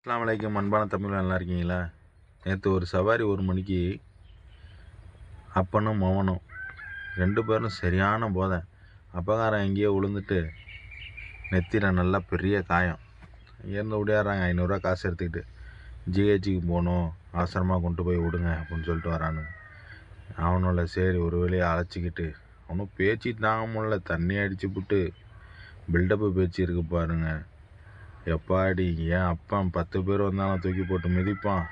அஸ்லாம் வலைக்கம் அன்பான தமிழ் நல்லா இருக்கீங்களா? நேற்று ஒரு சவாரி ஒரு மணிக்கு அப்பனும் மவனும் ரெண்டு பேரும் சரியான போதை. அப்பகாரம் எங்கேயோ விழுந்துட்டு நெத்தியில் நல்லா பெரிய காயம். இங்கேருந்து விடையாடுறாங்க ஐநூறுரூவா காசு எடுத்துக்கிட்டு. ஜிஹெச்சுக்கு போகணும் அவசரமாக கொண்டு போய் விடுங்க அப்படின்னு சொல்லிட்டு வரானு அவனோட சரி ஒரு வேலையை அழைச்சிக்கிட்டு அவனும் பேச்சு தாங்க முடியல தண்ணி அடிச்சு விட்டு பில்டப்பு பேச்சு இருக்கு பாருங்க. எப்பாடி ஏன் அப்பா பத்து பேர் வந்தாலும் தூக்கி போட்டு மிதிப்பான்.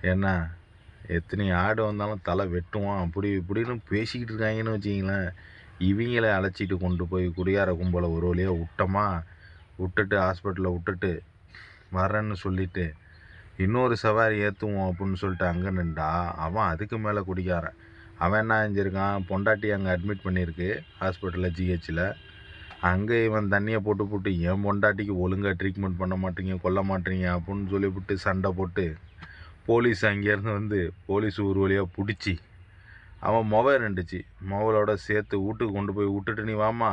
என்ன எத்தனை ஆடு வந்தாலும் தலை வெட்டுவான். அப்படி இப்படின்னு பேசிக்கிட்டு இருக்காங்கன்னு வச்சிங்களேன் இவங்கள அழைச்சிட்டு கொண்டு போய் குடியார கும்பலை ஒரு வழியாக விட்டோமா? விட்டுட்டு ஹாஸ்பிட்டலில் விட்டுட்டு வரேன்னு சொல்லிட்டு இன்னொரு சவாரி ஏற்றுவோம் அப்படின்னு சொல்லிட்டு அங்கே நின்றா அவன் அதுக்கு மேலே குடிக்காரன் அவன் என்ன செஞ்சுருக்கான்? பொண்டாட்டி அங்கே அட்மிட் பண்ணியிருக்கு ஹாஸ்பிட்டலில் ஜிஹெச்சில் அங்கே இவன் தண்ணியை போட்டு போட்டு என் பொண்டாட்டிக்கு ஒழுங்காக ட்ரீட்மெண்ட் பண்ண மாட்டீங்க கொல்ல மாட்டீங்க அப்படின்னு சொல்லிவிட்டு சண்டை போட்டு போலீஸ் அங்கேருந்து வந்து போலீஸ் ஒரு வழியாக பிடிச்சி அவன் மொபைல் இருந்துச்சு மொபைலோட சேர்த்து வீட்டுக்கு கொண்டு போய் விட்டுட்டு நீ வாமா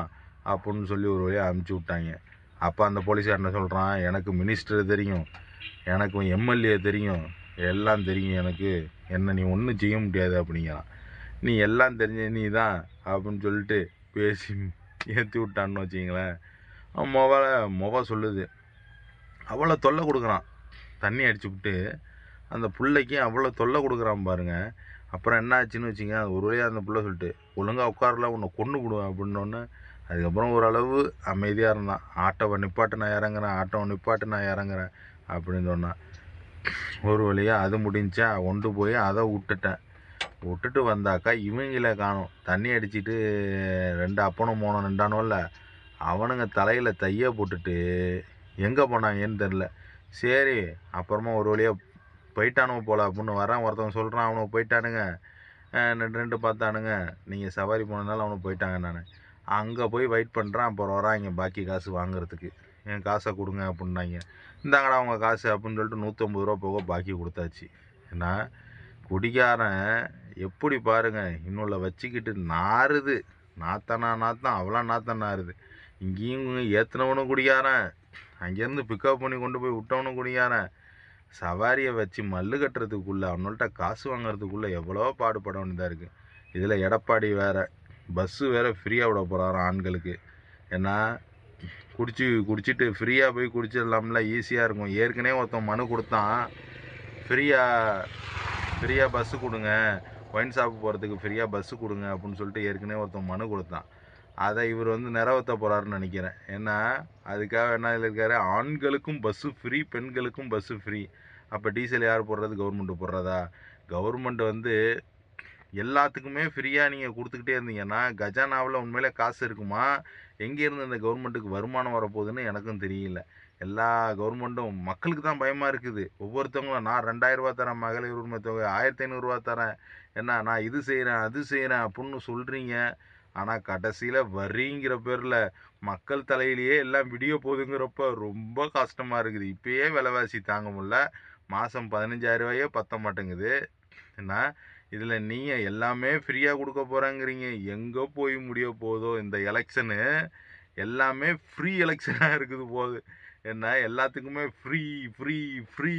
அப்படின்னு சொல்லி ஒரு வழியாக அமுச்சு விட்டாங்க. அப்போ அந்த போலீஸார் என்ன சொல்கிறான் எனக்கு மினிஸ்டர் தெரியும். எனக்கு எம்எல்ஏ தெரியும். எல்லாம் தெரியும் எனக்கு. என்ன நீ ஒன்றும் செய்ய முடியாது அப்படிங்கிறான். நீ எல்லாம் தெரிஞ்ச நீ தான் அப்படின்னு சொல்லிட்டு பேசி ஏற்றி விட்டான்னு வச்சிங்களேன் அவன் மொபைல சொல்லுது. அவ்வளோ தொல்லை கொடுக்குறான். தண்ணி அடிச்சு விட்டு அந்த பிள்ளைக்கு அவ்வளோ தொல்லை கொடுக்குறான் பாருங்கள் அப்புறம் என்ன ஆச்சுன்னு வச்சுங்க அது ஒரு வழியாக அந்த பிள்ளை சொல்லிட்டு ஒழுங்காக உட்காரல உன்னை கொண்டு விடுவேன் அப்படின்னோடனே அதுக்கப்புறம் ஓரளவு அமைதியாக இருந்தான். ஆட்டோவை நிப்பாட்டு நான் இறங்குறேன். ஆட்டோவை நிப்பாட்டு நான் இறங்குறேன் அப்படின்னு சொன்னான் ஒரு வழியாக அது முடிஞ்சா கொண்டு போய் அதை விட்டுட்டேன். விட்டுட்டு வந்தாக்கா இவங்கள காணும். தண்ணி அடிச்சுட்டு ரெண்டு அப்பனும் மோனும் நின்றானோல்ல அவனுங்க தலையில் தைய போட்டுட்டு எங்கே போனாங்கன்னு தெரில சரி அப்புறமா ஒரு வழியாக போயிட்டானுங்க போல அப்படின்னு வரேன் ஒருத்தவன் சொல்கிறான் அவனுக்கு போயிட்டானுங்க. அஹ் ரெண்டு ரெண்டு பார்த்தானுங்க. நீங்கள் சவாரி போனதுனால அவனுக்கு போயிட்டாங்க நான். அங்கே போய் வெயிட் பண்ணுறேன் அப்புறம் வராங்க பாக்கி காசு வாங்குறதுக்கு. என் காசை கொடுங்க அப்படின்னாங்க. இந்தாங்கடா அவங்க காசு அப்படின்னு சொல்லிட்டு நூற்றம்பது ரூபா போக பாக்கி கொடுத்தாச்சு. ஏன்னா குடிகாரன் எப்படி பாருங்க இன்னொல்ல வச்சுக்கிட்டு நாறுது. நாத்தனா நாத்தம் அவ்வளோ நாத்தம் நாறுது. இங்கேயும் ஏற்றுனவனும் குடிகாரன் அங்கேருந்து பிக்கப் பண்ணி கொண்டு போய் விட்டவனும் குடியாரன் சவாரியை வச்சு மல்லு கட்டுறதுக்குள்ளே அவனோட்ட காசு வாங்குறதுக்குள்ளே எவ்வளோ பாடுபட வேண்டியதாக இருக்குது இதில் எடப்பாடி வேறு பஸ்ஸு வேறு ஃப்ரீயாக விட போகிறாராம் ஆண்களுக்கு. ஏன்னா குடிச்சு குடிச்சிட்டு ஃப்ரீயாக போய் குடிச்சிடலாம்ல ஈஸியாக இருக்கும். ஏற்கனவே ஒருத்தன் மனு கொடுத்தான். ஃப்ரீயாக ஃப்ரீயாக பஸ்ஸு கொடுங்க. ஒயின் ஷாப் போகிறதுக்கு ஃப்ரீயாக பஸ்ஸு கொடுங்க அப்படின்னு சொல்லிட்டு ஏற்கனவே ஒருத்தன் மனு கொடுத்தான். அதை இவர் வந்து நிறைவேற்ற போகிறாருன்னு நினைக்கிறேன். ஏன்னா அதுக்காக என்ன இருக்காரு ஆண்களுக்கும் பஸ்ஸு ஃப்ரீ பெண்களுக்கும் பஸ்ஸு ஃப்ரீ அப்போ டீசல் யார் போடுறது? கவர்மெண்ட்டு போடுறதா? கவர்மெண்ட் வந்து எல்லாத்துக்குமே ஃப்ரீயாக நீங்கள் கொடுத்துக்கிட்டே இருந்தீங்கன்னா கஜானாவில் உண்மையிலே காசு இருக்குமா? எங்கேருந்து இந்த கவர்மெண்ட்டுக்கு வருமானம் வரப்போகுதுன்னு எனக்கும் தெரியல. எல்லா கவர்மெண்ட்டும் மக்களுக்கு தான் பயமாக இருக்குது. ஒவ்வொருத்தவங்களும் நான் ரெண்டாயிரரூபா தரேன் மகளிர் உரிமை தொகை ஆயிரத்தி ஐநூறுரூவா தரேன். என்ன நான் இது செய்கிறேன் அது செய்கிறேன் அப்படின்னு சொல்கிறீங்க ஆனால் கடைசியில் வரிங்கிற பேரில் மக்கள் தலையிலேயே எல்லாம் விடிய போகுதுங்கிறப்ப ரொம்ப கஷ்டமாக இருக்குது. இப்போயே விலைவாசி தாங்க முடில மாதம் பதினஞ்சாயிரரூவாயே பத்த மாட்டேங்குது என்ன இதில் நீங்கள் எல்லாமே ஃப்ரீயாக கொடுக்க போகிறாங்கிறீங்க எங்கே போய் முடிய போதோ இந்த எலெக்ஷனு எல்லாமே ஃப்ரீ எலெக்ஷனாக இருக்குது போகுது. என்ன எல்லாத்துக்குமே ஃப்ரீ ஃப்ரீ ஃப்ரீ